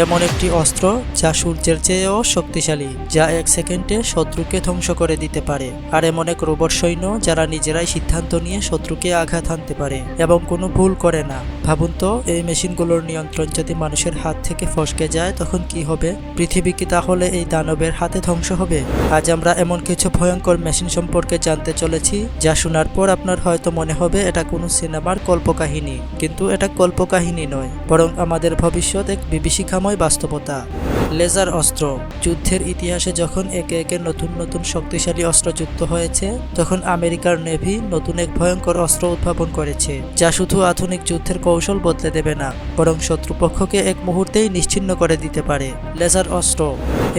এমন একটি অস্ত্র যা সূর্যের চেয়েও শক্তিশালী, যা এক সেকেন্ডে শত্রুকে ধ্বংস করে দিতে পারে। আর এমন এক রোবট সৈন্য যারা নিজেরাই সিদ্ধান্ত নিয়ে শত্রুকে আঘাত হানতে পারে এবং কোনো ভুল করে না। ভাবুন তো, এই মেশিনগুলোর নিয়ন্ত্রণ যদি মানুষের হাত থেকে ফসকে যায়, তখন কি হবে? পৃথিবী কি তাহলে এই দানবের হাতে ধ্বংস হবে? আজ আমরা এমন কিছু ভয়ঙ্কর মেশিন সম্পর্কে জানতে চলেছি, যা শোনার পর আপনার হয়তো মনে হবে এটা কোনো সিনেমার কল্পকাহিনী। কিন্তু এটা কল্পকাহিনী নয়, বরং আমাদের ভবিষ্যৎ এক বিভীষিকাময় বাস্তবতা। লেজার অস্ত্র। যুদ্ধের ইতিহাসে যখন একে একে নতুন নতুন শক্তিশালী অস্ত্র যুক্ত হয়েছে, তখন আমেরিকার নেভি নতুন এক ভয়ঙ্কর অস্ত্র উদ্ভাবন করেছে, যা শুধু আধুনিক যুদ্ধের কৌশল বদলে দেবে না, বরং শত্রুপক্ষকে এক মুহূর্তেই নিশ্চিহ্ন করে দিতে পারে। লেজার অস্ত্র।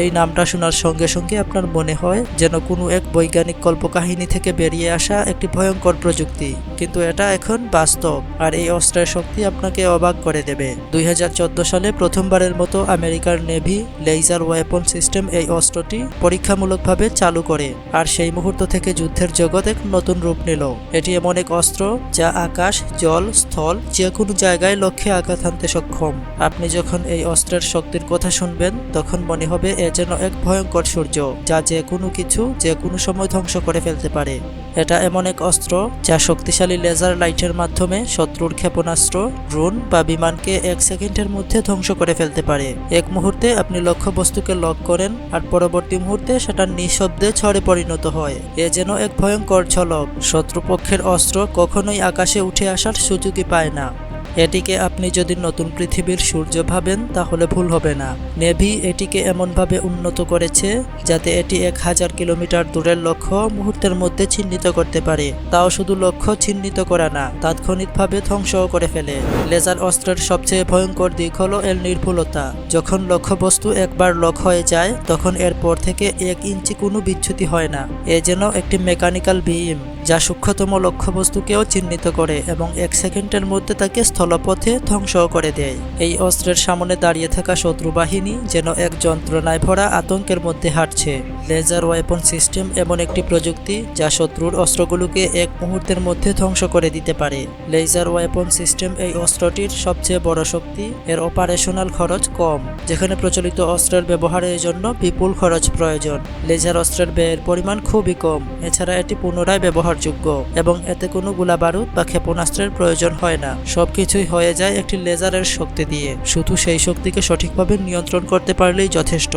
এই নামটা শোনার সঙ্গে সঙ্গে আপনার মনে হয় যেন কোনো এক বৈজ্ঞানিক কল্পকাহিনী থেকে বেরিয়ে আসা একটি ভয়ঙ্কর প্রযুক্তি। কিন্তু এটা এখন বাস্তব, আর এই অস্ত্রের শক্তি আপনাকে অবাক করে দেবে। দুই হাজার চোদ্দ সালে প্রথমবারের মতো আমেরিকার নেভি লেজার ওয়েপন সিস্টেম এই অস্ত্রটি পরীক্ষামূলকভাবে চালু করে, আর সেই মুহূর্ত থেকে যুদ্ধের জগৎ এক নতুন রূপ নিল। এটি এমন এক অস্ত্র যা আকাশ, জল, স্থল যে কোনো জায়গায় লক্ষ্যে আঘাত হানতে সক্ষম। আপনি যখন এই অস্ত্রের শক্তির কথা শুনবেন, তখন মনে হবে এ যেন এক ভয়ঙ্কর সূর্য, যা যে কোনো কিছু যে কোনো সময় ধ্বংস করে ফেলতে পারে। এটা এমন এক অস্ত্র যা শক্তিশালী লেজার লাইটের মাধ্যমে শত্রুর ক্ষেপণাস্ত্র, ড্রোন বা বিমানকে এক সেকেন্ডের মধ্যে ধ্বংস করে ফেলতে পারে। এক মুহূর্তে আপনি লক্ষ্যবস্তুকে লক করেন আর পরবর্তী মুহূর্তে সেটা নিঃশব্দে ছড়ে পরিণত হয়। এ যেন এক ভয়ঙ্কর ঝলক। শত্রুপক্ষের অস্ত্র কখনোই আকাশে উঠে আসার সুযোগই পায় না। এটিকে আপনি যদি নতুন পৃথিবীর সূর্য ভাবেন, তাহলে ভুল হবে না। নেভি এটিকে এমনভাবে উন্নত করেছে যাতে এটি এক হাজার কিলোমিটার দূরের লক্ষ্য মুহূর্তের মধ্যে চিহ্নিত করতে পারে। তাও শুধু লক্ষ্য চিহ্নিত করা না, তাৎক্ষণিকভাবে ধ্বংসও করে ফেলে। লেজার অস্ত্রের সবচেয়ে ভয়ঙ্কর দিক হলো এর নির্ভুলতা। যখন লক্ষ্যবস্তু একবার লক হয়ে যায়, তখন এরপর থেকে এক ইঞ্চি কোনো বিচ্যুতি হয় না। এ যেন একটি মেকানিক্যাল বিম। যা সূক্ষ্মতম লক্ষ্যবস্তুকেও চিহ্নিত করে এবং এক সেকেন্ডের মধ্যে তাকে স্থলপথে ধ্বংস করে দেয়। এই অস্ত্রের সামনে দাঁড়িয়ে থাকা শত্রু বাহিনী যেন এক যন্ত্রণায় ভরা আতঙ্কের মধ্যে হাঁটছে। লেজার ওয়েপন সিস্টেম এমন একটি প্রযুক্তি যা শত্রুর অস্ত্রগুলোকে এক মুহূর্তের মধ্যে ধ্বংস করে দিতে পারে। লেজার ওয়েপন সিস্টেম এই অস্ত্রটির সবচেয়ে বড় শক্তি, এর অপারেশনাল খরচ কম, যেখানে প্রচলিত অস্ত্রের ব্যবহারের জন্য বিপুল খরচ প্রয়োজন। লেজার অস্ত্রের ব্যয়ের পরিমাণ খুবই কম, এছাড়া এটি পুনরায় ব্যবহারযোগ্য এবং এতে কোনো গোলাবারুদ বা ক্ষেপণাস্ত্রের প্রয়োজন হয় না। সবকিছুই হয়ে যায় একটি লেজারের শক্তি দিয়ে। শুধু সেই শক্তিকে সঠিকভাবে নিয়ন্ত্রণ করতে পারলেই যথেষ্ট।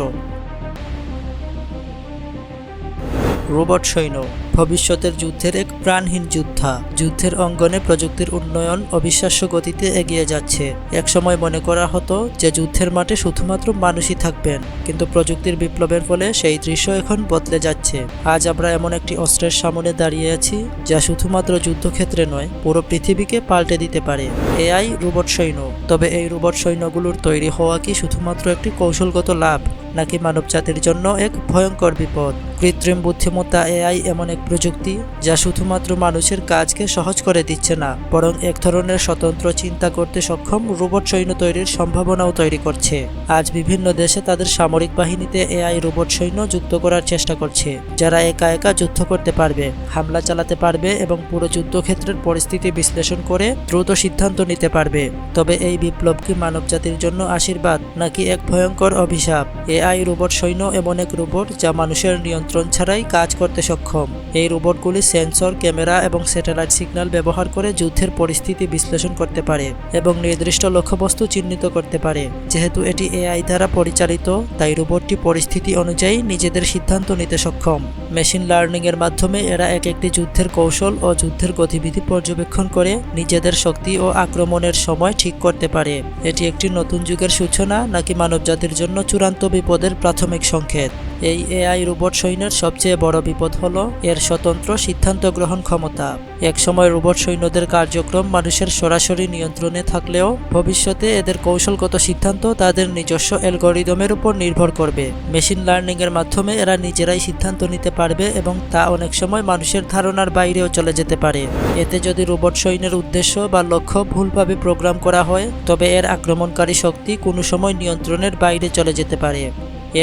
রোবট সৈন্য। ভবিষ্যতের যুদ্ধের এক প্রাণহীন যোদ্ধা। যুদ্ধের অঙ্গনে প্রযুক্তির উন্নয়ন অবিশ্বাস্য গতিতে এগিয়ে যাচ্ছে। একসময় মনে করা হতো যে যুদ্ধের মাঠে শুধুমাত্র মানুষই থাকবেন, কিন্তু প্রযুক্তির বিপ্লবের ফলে সেই দৃশ্য এখন বদলে যাচ্ছে। আজ আমরা এমন একটি অস্ত্রের সামনে দাঁড়িয়ে আছি, যা শুধুমাত্র যুদ্ধক্ষেত্রে নয়, পুরো পৃথিবীকে পাল্টে দিতে পারে। এআই রোবট সৈন্য। তবে এই রোবট সৈন্যগুলোর তৈরি হওয়া কি শুধুমাত্র একটি কৌশলগত লাভ, নাকি মানবজাতির জন্য এক ভয়ঙ্কর বিপদ? কৃত্রিম বুদ্ধিমত্তা এআই এমন এক প্রযুক্তি যা শুধুমাত্র মানুষের কাজকে সহজ করে দিচ্ছে না, বরং এক ধরনের স্বতন্ত্র চিন্তা করতে সক্ষম রোবট সৈন্য তৈরির সম্ভাবনাও তৈরি করছে। আজ বিভিন্ন দেশে তাদের সামরিক বাহিনীতে এআই রোবট সৈন্য যুক্ত করার চেষ্টা করছে, যারা একা একা যুদ্ধ করতে পারবে, হামলা চালাতে পারবে এবং পুরো যুদ্ধক্ষেত্রের পরিস্থিতি বিশ্লেষণ করে দ্রুত সিদ্ধান্ত নিতে পারবে। তবে এই বিপ্লব কি মানবজাতির জন্য আশীর্বাদ, নাকি এক ভয়ঙ্কর অভিশাপ? এআই রোবট সৈন্য এমন এক রোবট যা মানুষের নিয়ন্ত্রণ ছাড়াই কাজ করতে সক্ষম। এই রোবটগুলি সেন্সর, ক্যামেরা এবং স্যাটেলাইট সিগন্যাল ব্যবহার করে যুদ্ধের পরিস্থিতি বিশ্লেষণ করতে পারে এবং নির্দিষ্ট লক্ষ্যবস্তু চিহ্নিত করতে পারে। যেহেতু এটি এআই দ্বারা পরিচালিত, তাই রোবটটি পরিস্থিতি অনুযায়ী নিজেদের সিদ্ধান্ত নিতে সক্ষম। মেশিন লার্নিং এর মাধ্যমে এরা এক একটি যুদ্ধের কৌশল ও যুদ্ধের গতিবিধি পর্যবেক্ষণ করে নিজেদের শক্তি ও আক্রমণের সময় ঠিক করতে পারে। এটি একটি নতুন যুগের সূচনা নাকি মানবজাতির জন্য চূড়ান্ত বিপদের প্রাথমিক সংকেত। এই এআই রোবট সৈন্যের সবচেয়ে বড় বিপদ হলো এর স্বতন্ত্র সিদ্ধান্ত গ্রহণ ক্ষমতা। একসময় রোবট সৈন্যদের কার্যক্রম মানুষের সরাসরি নিয়ন্ত্রণে থাকলেও ভবিষ্যতে এদের কৌশলগত সিদ্ধান্ত তাদের নিজস্ব অ্যালগোরিদমের উপর নির্ভর করবে। মেশিন লার্নিং এর মাধ্যমে এরা নিজেরাই সিদ্ধান্ত নিতে পারবে এবং তা অনেক সময় মানুষের ধারণার বাইরেও চলে যেতে পারে। এতে যদি রোবট সৈন্যের উদ্দেশ্য বা লক্ষ্য ভুলভাবে প্রোগ্রাম করা হয়, তবে এর আক্রমণকারী শক্তি কোনো সময় নিয়ন্ত্রণের বাইরে চলে যেতে পারে।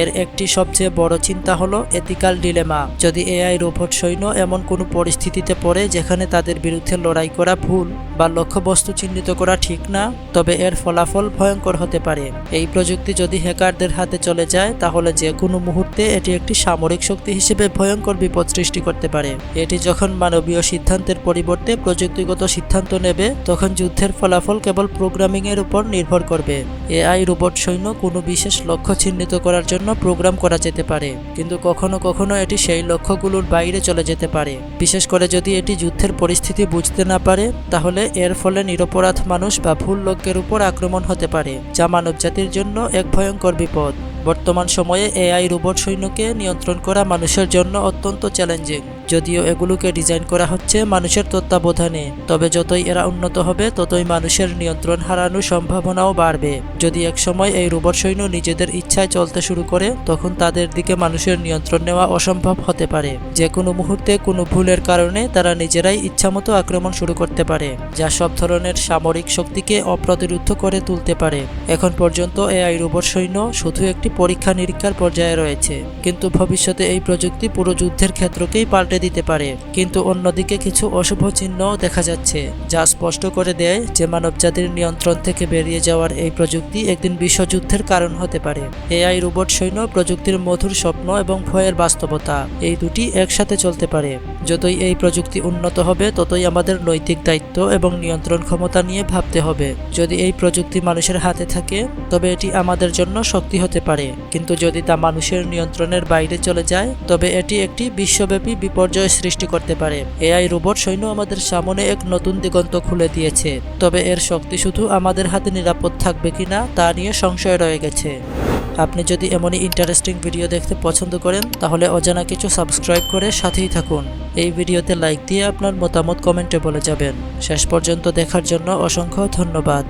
এর একটি সবচেয়ে বড় চিন্তা হলো এথিক্যাল ডিলেমা যদি এআই রোবট সৈন্য এমন কোনো পরিস্থিতিতে পড়ে যেখানে তাদের বিরুদ্ধে লড়াই করা ভুল বা লক্ষ্যবস্তু চিহ্নিত করা ঠিক না, তবে এর ফলাফল ভয়ঙ্কর হতে পারে। এই প্রযুক্তি যদি হ্যাকারদের হাতে চলে যায়, তাহলে যে কোনো মুহূর্তে এটি একটি সামরিক শক্তি হিসেবে ভয়ঙ্কর বিপদ সৃষ্টি করতে পারে। এটি যখন মানবীয় সিদ্ধান্তের পরিবর্তে প্রযুক্তিগত সিদ্ধান্ত নেবে, তখন যুদ্ধের ফলাফল কেবল প্রোগ্রামিং এর উপর নির্ভর করবে। এআই রোবট সৈন্য কোনো বিশেষ লক্ষ্য চিহ্নিত করার জন্য প্রোগ্রাম করা যেতে পারে, কিন্তু কখনো কখনো এটি সেই লক্ষ্যগুলোর বাইরে চলে যেতে পারে। বিশেষ করে যদি এটি যুদ্ধের পরিস্থিতি বুঝতে না পারে, তাহলে এর ফলে নিরপরাধ মানুষ বা ভুল লোকের উপর আক্রমণ হতে পারে, যা মানব জাতির জন্য এক ভয়ঙ্কর বিপদ। বর্তমান সময়ে এআই রোবট সৈন্যকে নিয়ন্ত্রণ করা মানুষের জন্য অত্যন্ত চ্যালেঞ্জিং যদিও এগুলোকে ডিজাইন করা হচ্ছে মানুষের তত্ত্বাবধানে, তবে যতই এরা উন্নত হবে, ততই মানুষের নিয়ন্ত্রণ হারানোর সম্ভাবনাও বাড়বে। যদি একসময় এই রোবট সৈন্য নিজেদের ইচ্ছায় চলতে শুরু করে, তখন তাদের দিকে মানুষের নিয়ন্ত্রণ নেওয়া অসম্ভব হতে পারে। যে কোনো মুহূর্তে কোনো ভুলের কারণে তারা নিজেরাই ইচ্ছামতো আক্রমণ শুরু করতে পারে, যা সব ধরনের সামরিক শক্তিকে অপ্রতিরোধ করে তুলতে পারে। এখন পর্যন্ত এআই রোবট সৈন্য শুধু একটি পরীক্ষা নিরীক্ষার পর্যায়ে রয়েছে, কিন্তু ভবিষ্যতে এই প্রযুক্তি পুরো যুদ্ধের ক্ষেত্রকেই পাল্টে দিতে পারে। কিন্তু অন্যদিকে কিছু অশুভ চিহ্নও দেখা যাচ্ছে, যা স্পষ্ট করে দেয় যে মানবজাতির নিয়ন্ত্রণ থেকে বেরিয়ে যাওয়ার এই প্রযুক্তি একদিন বিশ্বযুদ্ধের কারণ হতে পারে। এআই রোবট সৈন্য প্রযুক্তির মধুর স্বপ্ন এবং ভয়ের বাস্তবতা, এই দুটি একসাথে চলতে পারে। যতই এই প্রযুক্তি উন্নত হবে, ততই আমাদের নৈতিক দায়িত্ব এবং নিয়ন্ত্রণ ক্ষমতা নিয়ে ভাবতে হবে। যদি এই প্রযুক্তি মানুষের হাতে থাকে, তবে এটি আমাদের জন্য শক্তি হতে পারে। কিন্তু যদি তা মানুষের নিয়ন্ত্রণের বাইরে চলে যায়, তবে এটি একটি বিশ্বব্যাপী বিপর্যয় সৃষ্টি করতে পারে। এআই রোবট সৈন্য আমাদের সামনে এক নতুন দিগন্ত খুলে দিয়েছে। তবে এর শক্তি শুধু আমাদের হাতে নিরাপদ থাকবে কিনা তা নিয়ে সংশয় রয়ে গেছে। আপনি যদি এমনই ইন্টারেস্টিং ভিডিও দেখতে পছন্দ করেন, তাহলে অজানা কিছু সাবস্ক্রাইব করে সাথেই থাকুন। এই ভিডিওতে লাইক দিয়ে আপনার মতামত কমেন্টে বলে যাবেন। শেষ পর্যন্ত দেখার জন্য অসংখ্য ধন্যবাদ।